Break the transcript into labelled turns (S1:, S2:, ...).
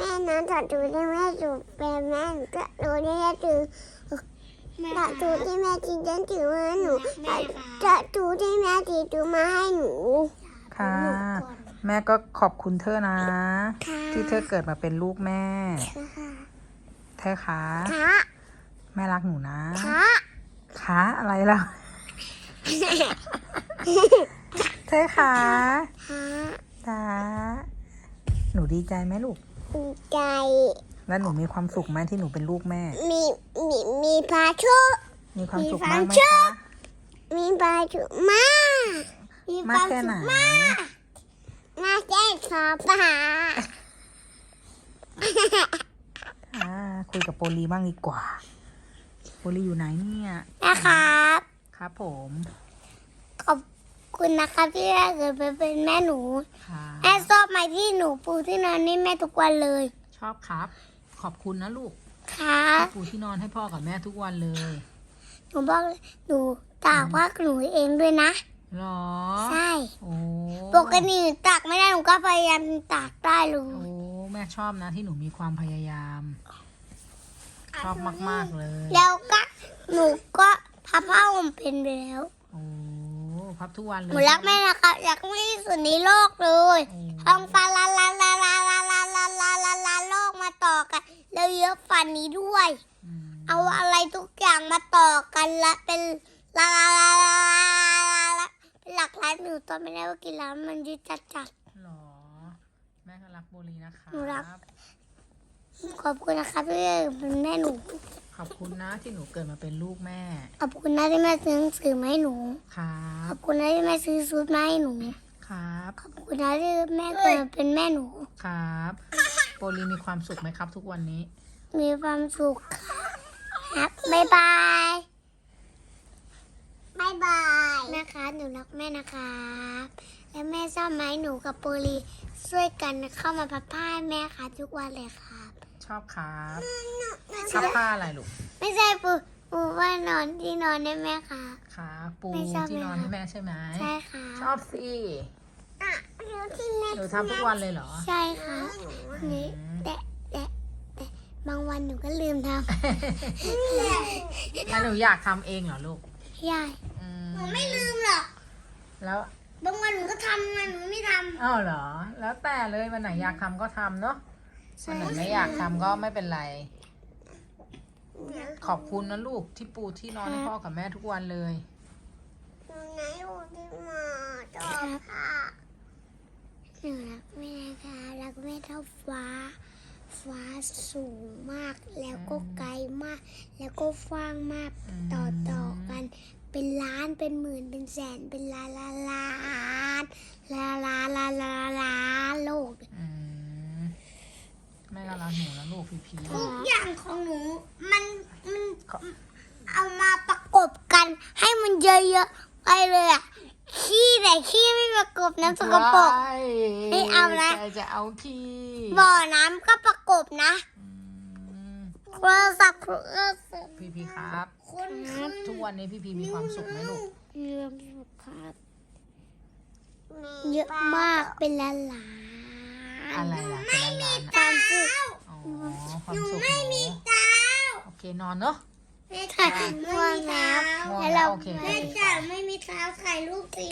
S1: แม่น้องถอดดูที่แม่ดูเป็นแม่นก็ดูที่แม่ดู
S2: แม่
S1: ถอดดูที่แม่จีเดินถือมาให้หนู
S2: แม่ค่ะ
S1: ถอดดูที่แม่จีดูมาให้หนู
S3: ค่ะ แม่ก็ขอบคุณเธอนะ ที่เธอเกิดมาเป็นลูกแม่ เธอคะแม่รักหนูนะ
S1: คะ
S3: อะไรล่ะเธอคะ
S1: คะ
S3: จ้าหนูดีใจไหมลูก
S1: ใจ
S3: แล้วหนูมีความสุขไหมที่หนูเป็นลูกแม่
S1: มีมีมีปลาชุ
S3: มีความสุข
S1: มีค
S3: มาวา
S1: กม
S3: ไหม
S1: สุข
S3: คะ
S1: มีปลาชุมากมี
S3: มาก
S1: วาม
S3: แค่ไหน
S1: สุขมากน่าแจ้งขอปลา
S3: อ่าคุยกับโปลีบ้างดีกว่า โปลีอยู่ไหนเนี่ย
S1: นะครับ
S3: ครับผม
S1: ขอบ คุณนะครับที่ได้เกิดมาเป็นแม่หนู
S3: ค่ะ
S1: แม่ชอบไหมที่หนูปูที่นอนนี่แม่ทุกวันเลย
S3: ชอบครับ ขอบคุณนะลูก
S1: ครับ
S3: ที่ปูที่นอนให้พ่อกับแม่ทุกวันเลย
S1: หนูบอกหนูตากว่าหนูเองด้วยนะ
S3: หรอ
S1: ใช่
S3: โอ้
S1: ปกติหนูตากไม่ได้หนูก็พยายามตากได้เล
S3: โอ้
S1: ย
S3: แม่ชอบนะที่หนูมีความพยายาม ชอบมาก ๆ เลย
S1: แล้วก็หนูก็พับผ้าห่มเป็นไปแล้ว
S3: โอ้ พับทุกวันเล
S1: ห
S3: ย
S1: นูรักแม่นะคะรักแม่ที่สุดในโลกเลย
S3: โอ้
S1: ท้องฟ้าลาลาลาลาลาลาลาลาลาลาโลกมาต่อกัน แล้วเยอะฝันนี้ด้วย
S3: อืม
S1: เอาอะไรทุกอย่างมาต่อกันละเป็นลาลาลาลาลาลาเป็นหลักล้านหนูตอนไม่ได้ว่ากี่ล้านมันยืดจัดจัด
S3: หรอแม่ก็รักโบลีนะคะ
S1: หนูรัก ขอบคุณนะคะที่เป็นแม่หนู
S3: ขอบคุณนะที่หนูเกิดมาเป็นลูกแม่
S1: ขอบคุณนะที่แม่ซื้อหนังสือมาให้หนู
S3: ครั
S1: ข
S3: บ
S1: อบคุณนะที่แม่ซื้อชุดมาให้หนู
S3: ครับ
S1: ขอบคุณนะที่แม่เกิดมาเป็นแม่หนู
S3: ครับโบลีมีความสุขไหมครับ ทุกวันนี้
S1: มีความสุขครับ บ๊ายบายบ๊ายบาย นะคะ หนูรักแม่นะครับ และแม่ชอบไหมหนูกับโปลีช่วยกันเข้ามาพับผ้าให้แม่ค่ะทุกวันเลยครับ
S3: ชอบครับ
S1: ไม่
S3: ชอบ
S1: ใช่
S3: ผ้าอะไรลูก
S1: ไม่ใช่ปูปูว่านอนที่นอนได้ไหมคะ
S3: ครับปู
S1: ไม่ชอบ
S3: ที่นอน
S1: ไหมคะ
S3: ให้แม่ใช่ไหม
S1: ใช่ค่ะ
S3: ชอบสิ
S1: อะหนูที่แม่
S3: หนูทำทุกวันเลยเหรอ
S1: ใช่ค่ะนี่แต่แต่แต่บางวันหนูก็ลืมท
S3: แล้วหนูอยากทำเองเหรอลูกำ
S1: ยาย
S3: อืม
S1: หนูไม่ลืมหรอก
S3: แล้ว
S1: บางวันหนูก็ทำวันหนูไม่ท
S3: อ้าวเหรอ แล้วแต่เลยวันไหนอยากทำก็ทำเนาะ ถ้าหนูไม่อยากทำก็ไม่เป็นไร ขอบคุณนะลูกที่ปูที่นอนให้พ่อกับแม่ทุกวันเลย
S1: ไหนอยู่ที่หมอจอค่ะหนูรักแม่ค่ะรักแม่เท่าฟ้า ฟ้าสูงมาก แล้วก็ไกลมาก แล้วก็ฟ้างมากต่อต่อกัน เป็นล้านเป็นหมื่นเป็นแสนเป็นลานลานล้านล้านล้านล้านล้าน
S3: หนูนะลูกพี่พี
S1: ทุกอย่างของหนูมันมันเอามาประกบกัน ให้มันเยอะๆไปเลยอะขี้แต่ขี้ไม่ประกบน้ำสกปรกไม่เอานะ
S3: ใจจะเอาขี้
S1: บ่อน้ำก็ประกบนะ
S3: อืม
S1: โทรศัพท์โทรศัพท์
S3: พี่พีครับ
S1: คนขึ้น
S3: ทุกวันนี้พี่พีมีความสุขไหมลูก
S1: มีความสุขครับเยอะมากเป็นล้านล้าน
S3: อะไรล่ะเป็นล้านๆ
S1: ค
S3: อะ
S1: วามสุข
S3: อ๋อ ความสุขหนู
S1: เท้า
S3: โอเคนอนเนาะ
S1: แม่จ๋าไม่มีเท้า
S3: ง่วง
S1: แล้ว
S3: แล้
S1: เรา
S3: วโอเคโอเค
S1: แม่จ๋าไม่มีเท้าถ่ายรูปสิ